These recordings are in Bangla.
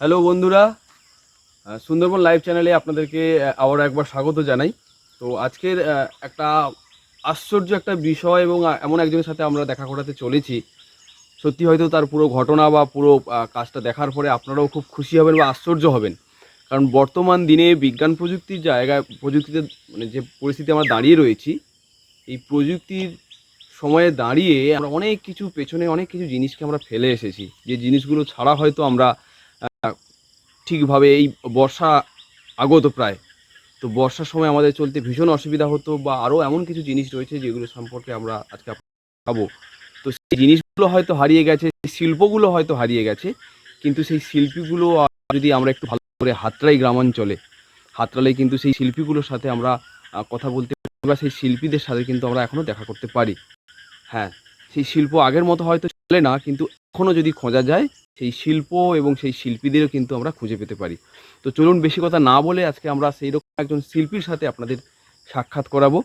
হ্যালো বন্ধুরা সুন্দরবন লাইভ চ্যানেলে আপনাদেরকে আবার একবার স্বাগত জানাই। তো আজকের একটা আশ্চর্য একটা বিষয় এবং এমন একজনের সাথে আমরা দেখা করাতে চলেছি। সত্যি হয়তো তার পুরো ঘটনা বা পুরো কাজটা দেখার পরে আপনারাও খুব খুশি হবেন বা আশ্চর্য হবেন। কারণ বর্তমান দিনে বিজ্ঞান প্রযুক্তির জায়গায়, প্রযুক্তিতে মানে যে পরিস্থিতি আমরা দাঁড়িয়ে রয়েছি, এই প্রযুক্তির সময়ে দাঁড়িয়ে আমরা অনেক কিছু পেছনে অনেক কিছু জিনিসকে আমরা ফেলে এসেছি। যে জিনিসগুলো ছাড়া হয়তো আমরা ঠিকভাবে এই বর্ষা আগত প্রায়। তো বর্ষার সময় আমাদের চলতে ভীষণ অসুবিধা হতো বা আরও এমন কিছু জিনিস রয়েছে যেগুলো সম্পর্কে আমরা আজকে খাব তো সেই জিনিসগুলো হয়তো হারিয়ে গেছে শিল্পগুলো হয়তো হারিয়ে গেছে, কিন্তু সেই শিল্পীগুলো যদি আমরা একটু ভালো করে হাতড়াই গ্রামাঞ্চলে হাতড়ালে কিন্তু সেই শিল্পীগুলোর সাথে আমরা কথা বলতে বা সেই শিল্পীদের সাথে কিন্তু আমরা এখনও দেখা করতে পারি। হ্যাঁ সেই শিল্প আগের মতো হয়তো চলে না, কিন্তু এখনও যদি খোঁজা যায়, সেই শিল্প এবং সেই শিল্পীদেরও কিন্তু আমরা খুঁজে পেতে পারি। তো চলুন বেশি কথা না বলে আজকে আমরা সেই রকম একজন শিল্পীর সাথে আপনাদের সাক্ষাৎ করাবো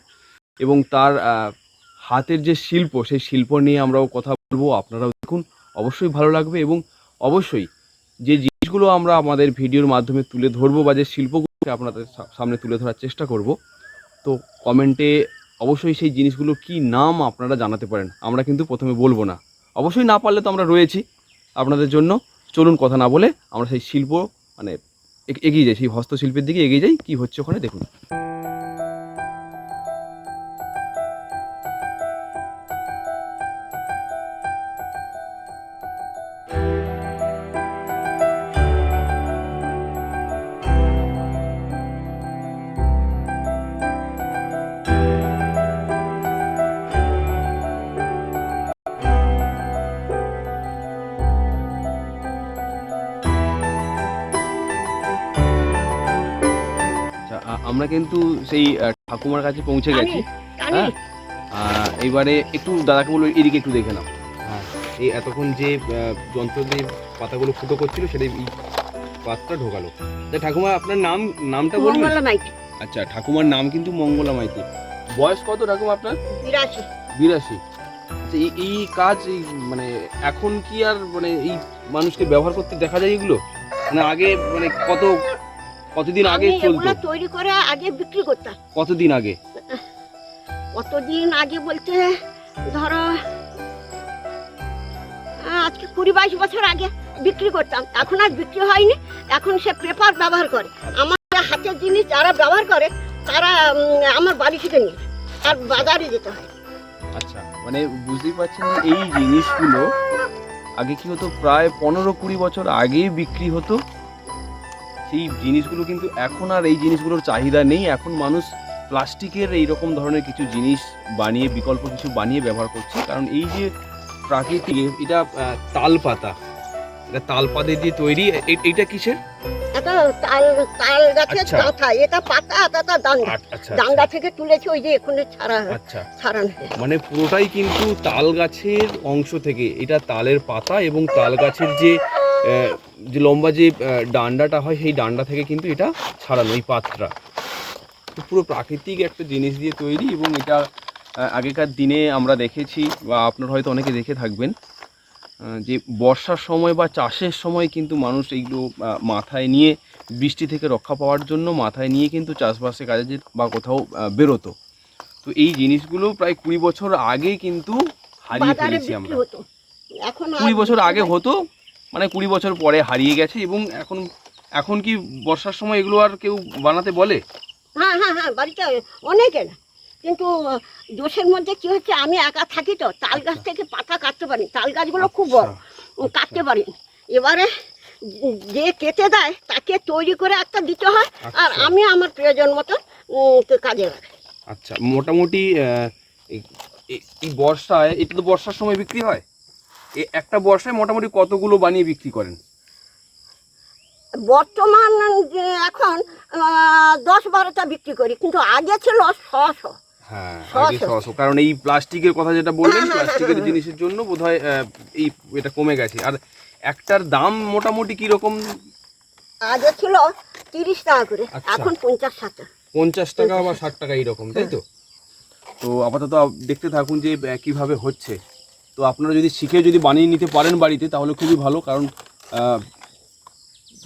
এবং তার হাতের যে শিল্প, সেই শিল্প নিয়ে আমরাও কথা বলব। আপনারাও দেখুন, অবশ্যই ভালো লাগবে এবং অবশ্যই যে জিনিসগুলো আমরা আমাদের ভিডিওর মাধ্যমে তুলে ধরবো বা যে শিল্পগুলোকে আপনাদের সামনে তুলে ধরার চেষ্টা করব, তো কমেন্টে অবশ্যই সেই জিনিসগুলো কি নাম আপনারা জানাতে পারেন। আমরা কিন্তু প্রথমে বলব না। অবশ্যই না পারলে তো আমরা রয়েছি আপনাদের জন্য। চলুন কথা না বলে আমরা সেই শিল্প মানে এগ- এগিয়ে যাই, সেই হস্তশিল্পের দিকে এগিয়ে যাই। কি হচ্ছে ওখানে দেখুন। আমরা কিন্তু সেই ঠাকুমার কাছে পৌঁছে গেছি। হ্যাঁ? আহ, এইবারে একটু দাদাকে বলব এদিকে একটু দেখে নাও। হ্যাঁ এই এতক্ষণ যে যন্ত্র দিয়ে পাতাগুলো ফুটো করছিল সেটা এই পাতটা ঢোকালো। তা ঠাকুমা আপনার নাম নামটা বলুন আচ্ছা ঠাকুমার নাম কিন্তু মঙ্গলা মাইতি। বয়স কত ঠাকুমা আপনার? বিরাশি। বিরাশি। আচ্ছা এই কাজ এই মানে এখন কি আর মানে এই মানুষকে ব্যবহার করতে দেখা যায় এগুলো? মানে আগে মানে কত কতদিন আগে আমি চলতো? এগুলো তৈরি করে আগে বিক্রি করতাম। কতদিন আগে? কতদিন আগে বলতে ধরো আহ, আজকে কুড়ি বাইশ বছর আগে বিক্রি করতাম। এখন আর বিক্রি হয়নি। এখন সে পেপার ব্যবহার করে। আমার হাতের জিনিস যারা ব্যবহার করে তারা উম, আমার বাড়ি থেকে নিয়ে যায়। আর বাজারে যেতে হয়। আচ্ছা মানে বুঝতেই পারছেন যে এই জিনিসগুলো আগে কি হতো? প্রায় পনেরো কুড়ি বছর আগেই বিক্রি হতো? সেই জিনিসগুলো কিন্তু এখন আর এই জিনিসগুলোর চাহিদা নেই। এখন মানুষ প্লাস্টিকের এই রকম ধরনের কিছু জিনিস বানিয়ে বিকল্প কিছু বানিয়ে ব্যবহার করছে। কারণ এই যে প্রাকৃতিক এটা তাল পাতা এটা তাল পাতা দিয়ে তৈরি এ- এইটা কিসের? এটা তাল তাল গাছের। ডাঁটা এটা পাতা এটা ডাঙ্গা আচ্ছা আচ্ছা ডাঙ্গা থেকে তুলেছি ওই যে এখানে ছাড়া আচ্ছা। ছাড়ানো। মানে পুরোটাই কিন্তু তাল গাছের অংশ থেকে এটা তালের পাতা এবং তাল গাছের যে যে লম্বা যে ডান্ডাটা হয় সেই ডান্ডা থেকে কিন্তু এটা ছাড়ানো এই পাতটা তো পুরো প্রাকৃতিক একটা জিনিস দিয়ে তৈরি এবং এটা আগেকার দিনে আমরা দেখেছি বা আপনারা হয়তো অনেকে দেখে থাকবেন যে বর্ষার সময় বা চাষের সময় কিন্তু মানুষ এইগুলো মাথায় নিয়ে বৃষ্টি থেকে রক্ষা পাওয়ার জন্য মাথায় নিয়ে কিন্তু চাষবাসে কাজে যে বা কোথাও বেরোতো। তো এই জিনিসগুলো প্রায় কুড়ি বছর আগে কিন্তু হারিয়ে ফেলেছি আমরা। কুড়ি বছর আগে হতো মানে কুড়ি বছর পরে হারিয়ে গেছে এবং এখন এখন কি বর্ষার সময় এগুলো আর কেউ বানাতে বলে? হ্যাঁ হ্যাঁ হ্যাঁ বাড়িতে অনেকে না কিন্তু দোষের মধ্যে কি হচ্ছে আমি একা থাকি তো তাল গাছ থেকে পাতা কাটতে পারি। তাল গাছগুলো খুব বড় কাটতে পারি। এবারে যে কেটে দেয় তাকে তৈরি করে একটা দিতে হয় আর আচ্ছা। আমি আমার প্রয়োজন মতো কাজে আচ্ছা মোটামুটি এই- বর্ষায় এটা তো বর্ষার সময় বিক্রি হয়? একটা বর্ষায় মোটামুটি কতগুলো বানিয়ে বিক্রি করেন? বর্তমান এখন দশ বারোটা বিক্রি করি কিন্তু আগে ছিল ছশো। হ্যাঁ আগে ছশো। কারণ এই প্লাস্টিকের কথা যেটা বললেন হ্যাঁ, হ্যাঁ, প্লাস্টিকের জিনিসের জন্য বোধহয় এই এটা কমে গেছে। আর একটার দাম মোটামুটি কীরকম? আগে ছিল তিরিশ টাকা করে আচ্ছা। এখন পঞ্চাশ ষাট। পঞ্চাশ টাকা বা ষাট টাকা এইরকম তাই তো? তো আপাতত দেখতে থাকুন যে কীভাবে হচ্ছে। তো আপনারা যদি শিখে যদি বানিয়ে নিতে পারেন বাড়িতে তাহলে খুবই ভালো। কারণ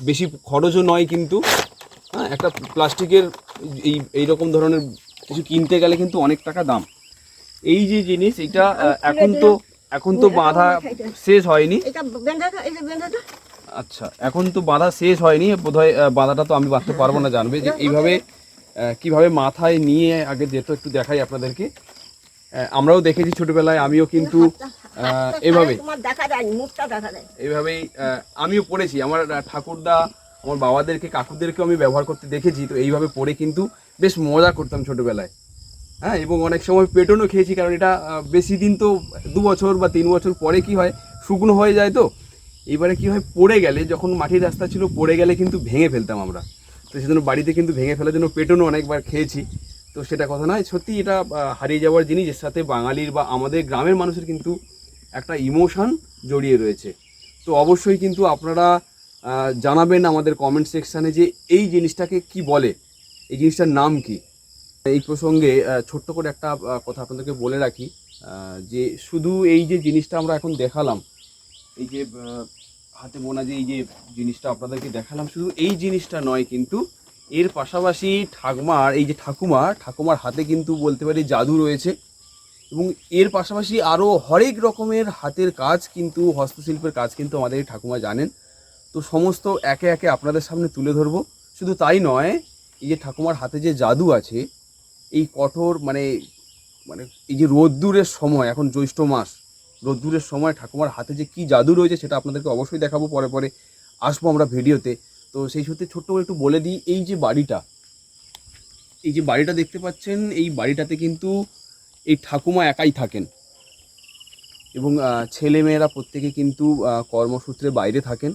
বেশি খরচও নয় কিন্তু হ্যাঁ একটা প্লাস্টিকের এই এইরকম ধরনের কিছু কিনতে গেলে কিন্তু অনেক টাকা দাম। এই যে জিনিস এটা এখন তো এখন তো বাঁধা শেষ হয়নি। এই। আচ্ছা এখন তো বাঁধা শেষ হয়নি। বোধহয় বাঁধাটা তো আমি বাঁধতে পারব না জানবে যে এইভাবে কীভাবে মাথায় নিয়ে আগে যেত একটু দেখাই আপনাদেরকে। আমরাও দেখেছি ছোটবেলায় আমিও কিন্তু এভাবে দেখা যায় মুখটা দেখা যায়। এইভাবেই আমিও পড়েছি। আমার ঠাকুরদা আমার বাবাদেরকে কাকুদেরকেও আমি ব্যবহার করতে দেখেছি তো এইভাবে পড়ে কিন্তু বেশ মজা করতাম ছোটবেলায়। হ্যাঁ এবং অনেক সময় পেটনও খেয়েছি কারণ এটা বেশি দিন তো দু বছর বা তিন বছর পরে কি হয় শুকনো হয়ে যায় তো। এবারে কি হয় পড়ে গেলে যখন মাটির রাস্তা ছিল পড়ে গেলে কিন্তু ভেঙে ফেলতাম আমরা। তো সেজন্য বাড়িতে কিন্তু ভেঙে ফেলার জন্য পেটনও অনেকবার খেয়েছি। তো সেটা কথা নয়, সত্যি এটা হারিয়ে যাওয়ার জিনিস। এর সাথে বাঙালির বা আমাদের গ্রামের মানুষের কিন্তু একটা ইমোশন জড়িয়ে রয়েছে। তো অবশ্যই কিন্তু আপনারা জানাবেন আমাদের কমেন্ট সেকশানে যে এই জিনিসটাকে কি বলে, এই জিনিসটার নাম কি। এই প্রসঙ্গে ছোট্ট করে একটা কথা আপনাদেরকে বলে রাখি যে শুধু এই যে জিনিসটা আমরা এখন দেখালাম, এই যে হাতে বোনা যে এই যে জিনিসটা আপনাদেরকে দেখালাম, শুধু এই জিনিসটা নয় কিন্তু এর পাশাপাশি ঠাকুমার, এই যে ঠাকুমা ঠাকুমার হাতে কিন্তু বলতে পারি জাদু রয়েছে এবং এর পাশাপাশি আরও হরেক রকমের হাতের কাজ কিন্তু, হস্তশিল্পের কাজ কিন্তু আমাদের এই ঠাকুমা জানেন। তো সমস্ত একে একে আপনাদের সামনে তুলে ধরবো। শুধু তাই নয়, এই যে ঠাকুমার হাতে যে জাদু আছে, এই কঠোর মানে মানে এই যে রোদ্দুরের সময়, এখন জ্যৈষ্ঠ মাস, রোদ্দুরের সময় ঠাকুমার হাতে যে কি জাদু রয়েছে সেটা আপনাদেরকে অবশ্যই দেখাবো পরে পরে। আসব আমরা ভিডিওতে। তো সেই সূত্রে ছোট্ট একটু বলে দিই, এই যে বাড়িটা, এই যে বাড়িটা দেখতে পাচ্ছেন, এই বাড়িটাতে কিন্তু এই ঠাকুমা একাই থাকেন। এবং ছেলেমেয়েরা প্রত্যেকে কিন্তু কর্মসূত্রে বাইরে থাকেন।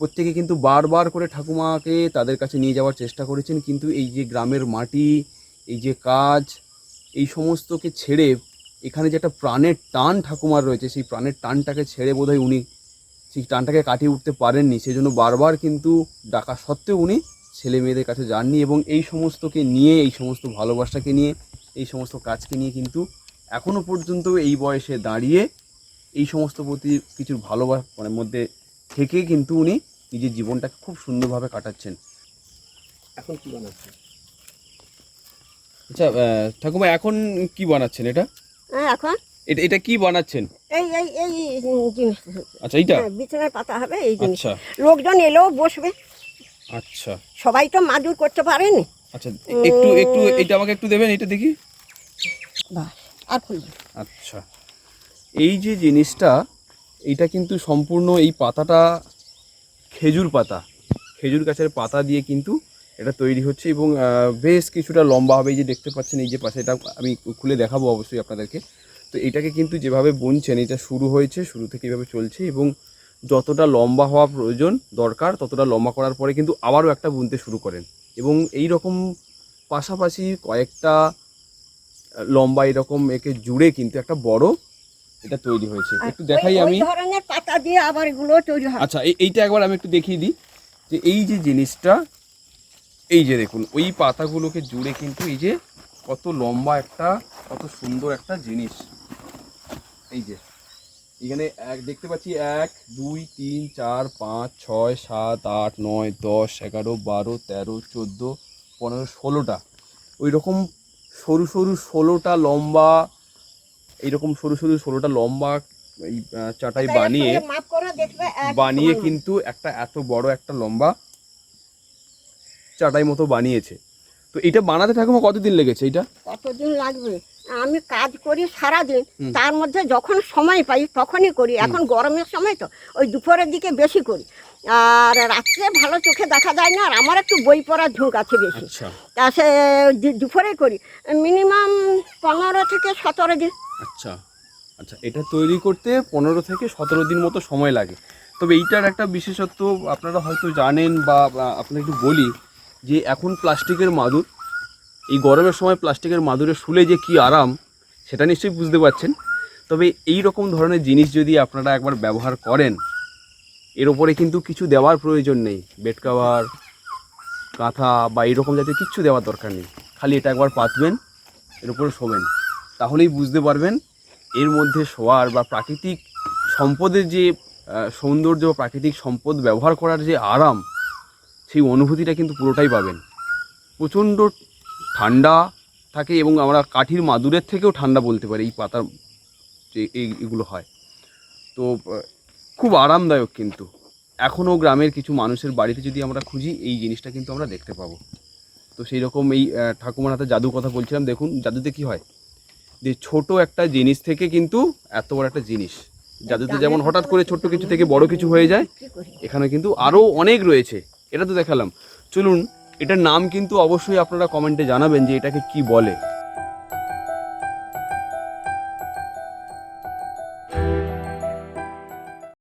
প্রত্যেকে কিন্তু বারবার করে ঠাকুমাকে তাদের কাছে নিয়ে যাওয়ার চেষ্টা করেছেন, কিন্তু এই যে গ্রামের মাটি, এই যে কাজ, এই সমস্তকে ছেড়ে এখানে যে একটা প্রাণের টান ঠাকুমার রয়েছে, সেই প্রাণের টানটাকে ছেড়ে বোধহয় উনি সেই টানটাকে কাটিয়ে উঠতে পারেননি। সেই জন্য বারবার কিন্তু ডাকা সত্ত্বেও উনি ছেলে মেয়েদের কাছে যাননি এবং এই সমস্তকে নিয়ে এই সমস্ত ভালোবাসাকে নিয়ে এই সমস্ত কাজকে নিয়ে কিন্তু এখনও পর্যন্ত এই বয়সে দাঁড়িয়ে এই সমস্ত প্রতি কিছুর ভালোবাসা মানে মধ্যে থেকে কিন্তু উনি নিজের জীবনটাকে খুব সুন্দরভাবে কাটাচ্ছেন। এখন কি বানাচ্ছেন? আচ্ছা ঠাকুমা এখন কি বানাচ্ছেন এটা? হ্যাঁ এখন এটা এটা কি বানাচ্ছেন? এই এই এই জিনিস। আচ্ছা এইটা? হ্যাঁ, বিছানায় পাতা হবে এই জিনিস। আচ্ছা। লোকজন এলেও বসবে। আচ্ছা। সবাই তো মাজুর করতে পারেনি। আচ্ছা একটু একটু এটা আমাকে একটু দেবেন এটা দেখি। আর আচ্ছা। এই যে জিনিসটা এইটা কিন্তু সম্পূর্ণ এই পাতাটা খেজুর পাতা। খেজুর গাছের পাতা দিয়ে কিন্তু এটা তৈরি হচ্ছে এবং বেশ কিছুটা লম্বা হবে। এই যে দেখতে পাচ্ছেন এই যে পাশে এটা আমি খুলে দেখাবো অবশ্যই আপনাদেরকে। তো এটাকে কিন্তু যেভাবে বুনছেন এটা শুরু হয়েছে শুরু থেকে এভাবে চলছে এবং যতটা লম্বা হওয়া প্রয়োজন দরকার ততটা লম্বা করার পরে কিন্তু আবারও একটা বুনতে শুরু করেন। এবং এই রকম পাশাপাশি কয়েকটা লম্বা এরকম একে জুড়ে কিন্তু একটা বড় এটা তৈরি হয়েছে। একটু দেখাই আমি। ধরনের পাতা দিয়ে আবার এগুলো তৈরি হয়। আচ্ছা এই এইটা একবার আমি একটু দেখিয়ে দিই। যে এই যে জিনিসটা এই যে দেখুন ওই পাতাগুলোকে জুড়ে কিন্তু এই যে কত লম্বা একটা কত সুন্দর একটা জিনিস। এই যে এখানে এক দেখতে পাচ্ছি এক দুই তিন চার পাঁচ ছয় সাত আট নয় দশ এগারো বারো তেরো চোদ্দ পনেরো ষোলোটা। ওই রকম সরু সরু ষোলোটা লম্বা এইরকম সরু সরু ষোলোটা লম্বা এই চাটাই বানিয়ে বানিয়ে কিন্তু একটা এত বড় একটা লম্বা চাটাই মতো বানিয়েছে। তো এটা বানাতে ঠাকুমা কতদিন লেগেছে এটা? কতদিন লাগবে? আমি কাজ করি সারাদিন। তার মধ্যে যখন সময় পাই তখনই করি এখন গরমের সময় তো ওই দুপুরের দিকে বেশি করি। আর রাত্রে ভালো চোখে দেখা যায় না আর আমার একটু বই পড়ার ঝোঁক আছে বেশি। আচ্ছা। তা সে দুপুরে করি। মিনিমাম পনেরো থেকে সতেরো দিন। আচ্ছা। আচ্ছা এটা তৈরি করতে পনেরো থেকে সতেরো দিন মতো সময় লাগে। তবে এইটার একটা বিশেষত্ব আপনারা হয়তো জানেন বা বা আপনাকে একটু বলি যে এখন প্লাস্টিকের মাদুর, এই গরমের সময় প্লাস্টিকের মাদুরে শুলে যে কি আরাম, সেটা নিশ্চয়ই বুঝতে পারছেন। তবে এই রকম ধরনের জিনিস যদি আপনারা একবার ব্যবহার করেন, এর ওপরে কিন্তু কিছু দেওয়ার প্রয়োজন নেই। বেড কাভার, কাঁথা বা এরকম জাতীয় কিচ্ছু দেওয়ার দরকার নেই। খালি এটা একবার পাতবেন, এর উপরে শোবেন। তাহলেই বুঝতে পারবেন এর মধ্যে শোয়ার বা প্রাকৃতিক সম্পদের যে সৌন্দর্য প্রাকৃতিক সম্পদ ব্যবহার করার যে আরাম সেই অনুভূতিটা কিন্তু পুরোটাই পাবেন। প্রচণ্ড ঠান্ডা থাকে এবং আমরা কাঠির মাদুরের থেকেও ঠান্ডা বলতে পারি এই পাতা যে এই এগুলো হয়। তো, খুব আরামদায়ক কিন্তু। এখনও গ্রামের কিছু মানুষের বাড়িতে যদি আমরা খুঁজি, এই জিনিসটা কিন্তু আমরা দেখতে পাবো। তো সেই রকম এই ঠাকুমার হাতে জাদু কথা বলছিলাম, দেখুন জাদুতে কি হয়? যে ছোট একটা জিনিস থেকে কিন্তু এত বড় একটা জিনিস। জাদুতে যেমন হঠাৎ করে ছোট্ট কিছু থেকে বড় কিছু হয়ে যায়, এখানে কিন্তু আরও অনেক রয়েছে। এটা তো দেখালাম। চলুন, এটার নাম কিন্তু অবশ্যই আপনারা কমেন্টে জানাবেন যে এটাকে কি বলে।